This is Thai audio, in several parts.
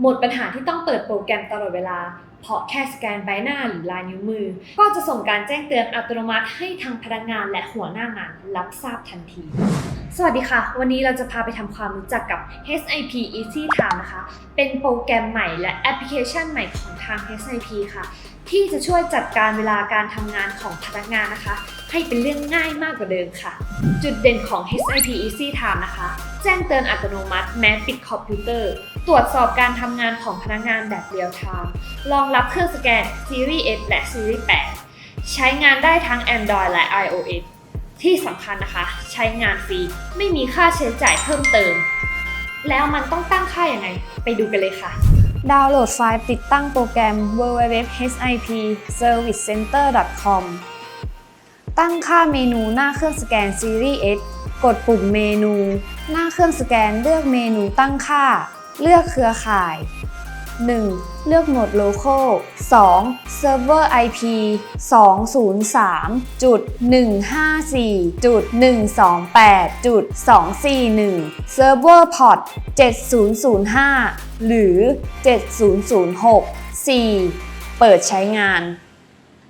หมดปัญหาที่ต้องเปิดโปรแกรมตลอดเวลา เพราะแค่สแกนใบหน้าหรือลายนิ้วมือ ก็จะส่งการแจ้งเตือนอัตโนมัติให้ทางพนักงานและหัวหน้างานรับทราบทันที สวัสดีค่ะ วันนี้เราจะพาไปทำความรู้จักกับ H.I.P. Easy Time นะคะ เป็นโปรแกรมใหม่และแอปพลิเคชันใหม่ของทาง H.I.P. ค่ะ ที่จะช่วยจัดการเวลาการทำงานของพนักงานนะคะ ให้เป็นเรื่องง่ายมากกว่าเดิมค่ะ จุดเด่นของ SIP Easy Time นะคะ แจ้งเตือนอัตโนมัติแม้ปิดคอมพิวเตอร์ ตรวจสอบการทำงานของพนักงานแบบเรียลไทม์รองรับเครื่องสแกน Series S และ Series 8 ใช้งานได้ทั้ง Android และ iOS ที่สำคัญนะคะ ใช้งานฟรีไม่มีค่าใช้จ่ายเพิ่มเติม แล้วมันต้องตั้งค่ายัางไง ไปดูกันเลยค่ะ ดาวน์โหลดไฟล์ติดตั้งโปรแกรม www.hipservicecenter.com ตั้งค่าเมนูหน้าเครื่องสแกน Series S กดปุ่มเมนู หน้าเครื่องสแกนเลือกเมนูตั้งค่า เลือกเครือข่าย 1. เลือกโหมด local 2. server IP 203.154.128.241 server port 7005 หรือ 7006 4. เปิดใช้งาน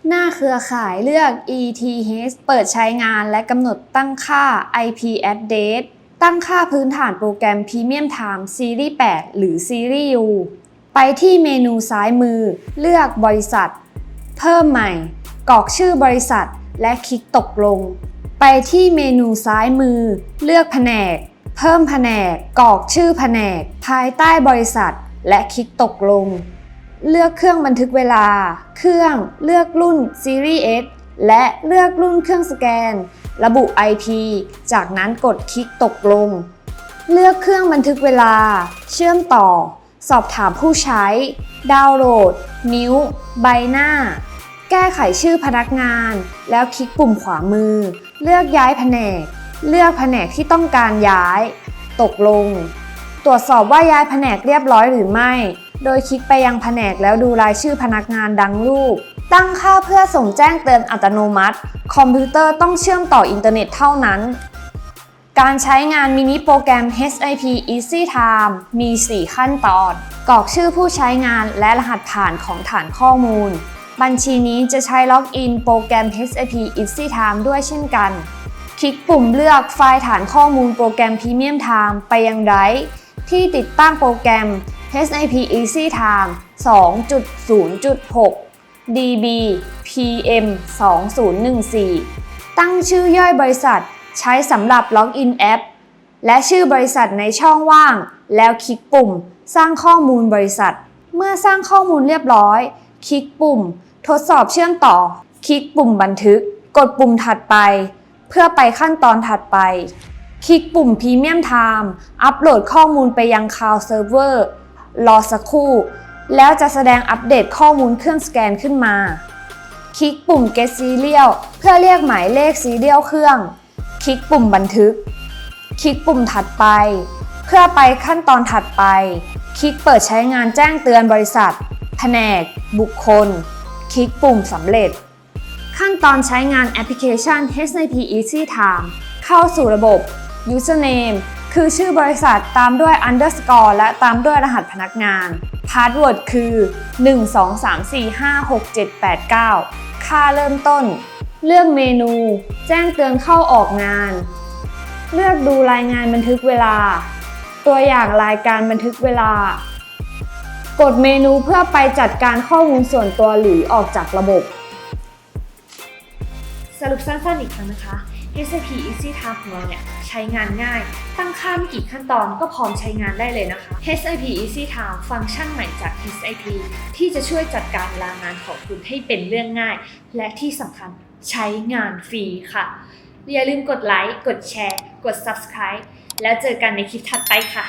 หน้าเครือข่ายเลือก ETH เปิดใช้งานและกำหนดตั้งค่า IP address ตั้งค่าพื้นฐานโปรแกรม Premium Time Series 8 หรือ Series U ไปที่เมนูซ้ายมือ เลือกบริษัท เพิ่มใหม่ กรอกชื่อบริษัท และคลิกตกลง ไปที่เมนูซ้ายมือ เลือกแผนก เพิ่มแผนก กรอกชื่อแผนก ภายใต้บริษัท และคลิกตกลง เลือกเครื่องบันทึกเวลา เครื่อง เลือกรุ่น Series S และเลือกรุ่นเครื่องสแกน ระบุ IP จากนั้นกดคลิกตกลง เลือกเครื่องบันทึกเวลา เชื่อมต่อ สอบถามผู้ใช้ ดาวน์โหลด นิ้ว ใบหน้า แก้ไขชื่อพนักงาน แล้วคลิกปุ่มขวามือ เลือกย้ายแผนก เลือกแผนกที่ต้องการย้าย ตกลง ตรวจสอบว่าย้ายแผนกเรียบร้อยหรือไม่ โดยคลิกไปยังแผนกแล้วดูรายชื่อพนักงานดังรูป ตั้งค่าเพื่อส่งแจ้งเตือนอัตโนมัติ คอมพิวเตอร์ต้องเชื่อมต่ออินเทอร์เน็ตเท่านั้น การใช้งานมินิโปรแกรม HIP Easy Time มี 4 ขั้นตอน กรอกชื่อผู้ใช้งานและรหัสผ่านของฐานข้อมูล บัญชีนี้จะใช้ล็อกอินโปรแกรม HIP Easy Time ด้วยเช่นกัน คลิกปุ่มเลือกไฟล์ฐานข้อมูลโปรแกรม Premium Time ไปยังไดร์ที่ติดตั้งโปรแกรม HIP Easy Time 2.0.6 DB PM 2014 ตั้งชื่อย่อยบริษัท ใช้สำหรับล็อกอินแอป และชื่อบริษัทในช่องว่าง แล้วคลิกปุ่ม สร้างข้อมูลบริษัท เมื่อสร้างข้อมูลเรียบร้อย คลิกปุ่ม ทดสอบเชื่อมต่อ คลิกปุ่มบันทึก กดปุ่มถัดไป เพื่อไปขั้นตอนถัดไป คลิกปุ่ม Premium Time อัปโหลดข้อมูลไปยัง Cloud Server รอสักครู่ แล้วจะแสดงอัปเดตข้อมูลเครื่องสแกนขึ้นมา คลิกปุ่ม Get Serial เพื่อเรียกหมายเลขซีเรียลเครื่อง ลิกปุ่มบันทึก คลิกปุ่มถัดไป เพื่อไปขั้นตอนถัดไป คลิกเปิดใช้งานแจ้งเตือนบริษัท แผนก บุคคล คลิกปุ่มสำเร็จ ขั้นตอนใช้งานแอปพลิเคชัน SAP Easy Time เข้าสู่ระบบ Username คือชื่อบริษัทตามด้วย underscore และตามด้วยรหัสพนักงาน Password คือ 123456789 ค่าเริ่มต้น เลือกเมนู แจ้งเตือนเข้าออกงาน เลือกดูรายงานบันทึกเวลา ตัวอย่างรายการบันทึกเวลา กดเมนูเพื่อไปจัดการข้อมูลส่วนตัวหรือออกจากระบบ สรุปสั้นๆอีกครั้งนะคะ SAP Easy Time ของเราเนี่ยใช้งานง่าย ตั้งค่าไม่กี่ขั้นตอนก็พร้อมใช้งานได้เลยนะคะ SAP Easy Time ฟังก์ชันใหม่จาก SAP ที่จะช่วยจัดการเวลางานของคุณให้เป็นเรื่องง่าย และที่สำคัญใช้งานฟรีค่ะ อย่าลืมกดไลค์ กดแชร์ กด Subscribe แล้วเจอกันในคลิปถัดไปค่ะ